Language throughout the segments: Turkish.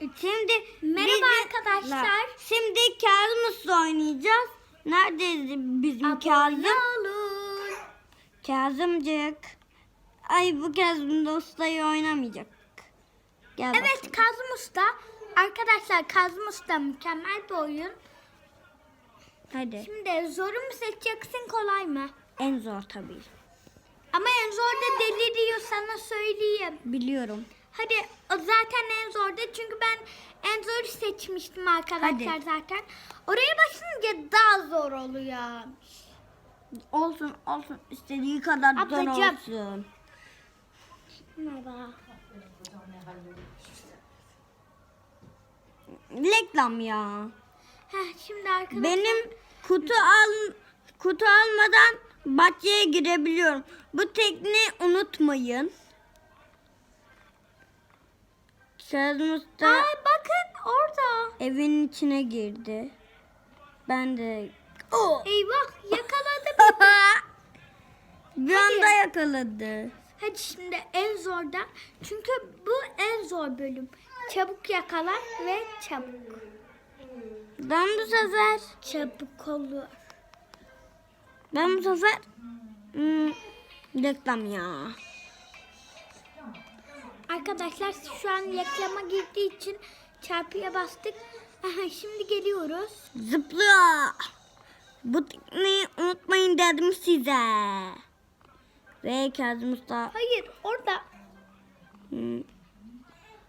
Şimdi Merhaba biz- arkadaşlar. Şimdi Kazım Usta oynayacağız. Nerede bizim Kazım? Abone olun. Kazımcık. Ay bu Kazım da ustayı oynamayacak. Gel Evet bakalım. Kazım Usta. Arkadaşlar Kazım Usta mükemmel bir oyun. Hadi. Şimdi zoru mu seçeceksin kolay mı? En zor tabii. Ama en zor da deli diyor sana söyleyeyim. Biliyorum. Hadi zaten en zordu çünkü ben en zoru seçmiştim arkadaşlar Hadi. zaten. Oraya başlayınca daha zor oluyor. Olsun olsun. İstediği kadar zor olsun. Merhaba. Reklam ya. Heh, şimdi arkadaşlar. Benim kutu al kutu almadan bahçeye girebiliyorum. Bu tekniği unutmayın. Kazım Usta Ay bakın orada. evin içine girdi. Ben de Eyvah yakaladı beni. bir anda yakaladı. Hadi şimdi en zorda. Çünkü bu en zor bölüm. Çabuk yakala ve çabuk. Ben bu sefer Çabuk olur. ben bu sefer hmm, reklam ya. Arkadaşlar şu an reklama girdiği için çarpıya bastık. Aha, şimdi geliyoruz. Zıplıyor. Bu tekniği unutmayın dedim size. Ve Kazım Usta Hayır orada. Hmm.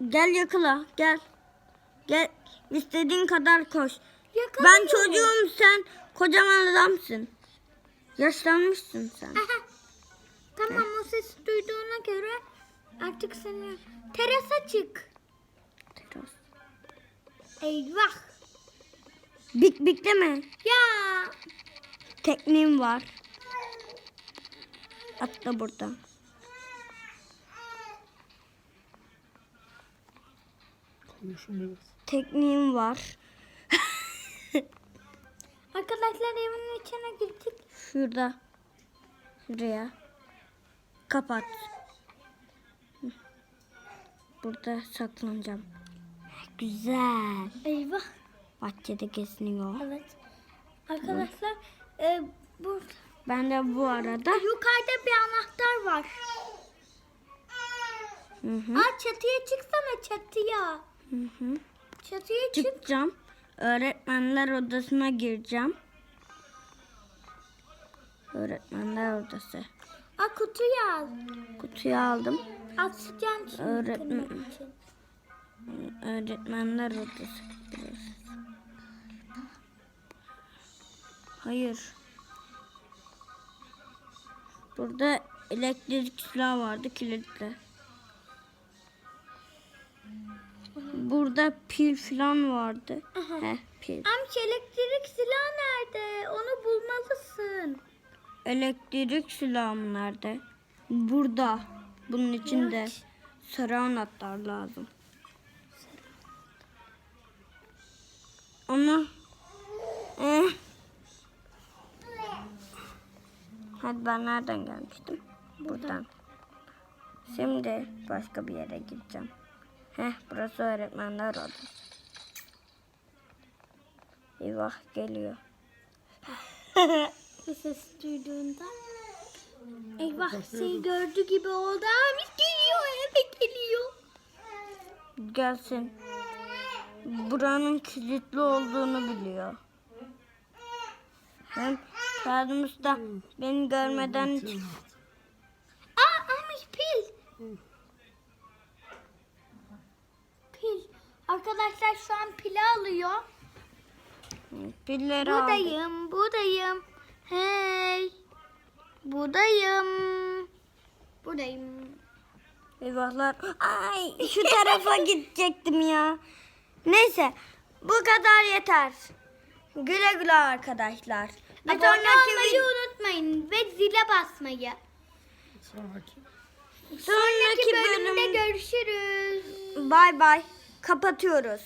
Gel yakala gel. Gel istediğin kadar koş. Yakalıyor. Ben çocuğum sen kocaman adamsın. Yaşlanmışsın sen. Aha. Tamam o sesi duyduğuna göre artık seni terasa çık. Teras. Eyvah. Bik bikleme. Ya. Tekniğim var. Atla buradan. Konuşun biraz. Tekniğim var. Arkadaşlar evin içine girdik. Şurada. Şuraya. Kapat. Burada saklanacağım. Güzel. Eyvah. Bahçede geziniyor. Evet. Arkadaşlar e, bu Ben de bu arada yukarıda bir anahtar var. hı hı, Aa çatıya çıksana çatıya. hı hı. Çatıya çık. çıkacağım. Öğretmenler odasına gireceğim. Öğretmenler odası. Aa kutuyu al. Kutuyu aldım. Atacağım şimdi Öğretmen-. Öğretmenler odası. Hayır. Burada elektrik silahı vardı kilitli. Burada pil falan vardı. Aha. Heh, pil. Amca elektrik silahı nerede? Onu bulmalısın. Elektrik silahım nerede? Burada. Bunun içinde sarı anahtar lazım. Ama eh. Hadi ben nereden gelmiştim? Buradan. Şimdi başka bir yere gideceğim. Heh burası öğretmenler odası. Eyvah geliyor. Bu ses duyduğunda. Eyvah seni gördü gibi oldu. Abi geliyor eve geliyor. Gelsin. Buranın kilitli olduğunu biliyor. Hem Kazım Usta beni görmeden hiç... Aa Ahmet pil. Pil. Arkadaşlar şu an pili alıyor. pilleri. Buradayım, buradayım. Hey. Buradayım. Buradayım. Eyvahlar. Ay şu tarafa gidecektim ya. Neyse bu kadar yeter. Güle güle arkadaşlar. Bir Abone sonraki, olmayı vid- unutmayın ve zile basmayı. Sonraki. sonraki bölümde bölüm. görüşürüz. Bay bay. Kapatıyoruz.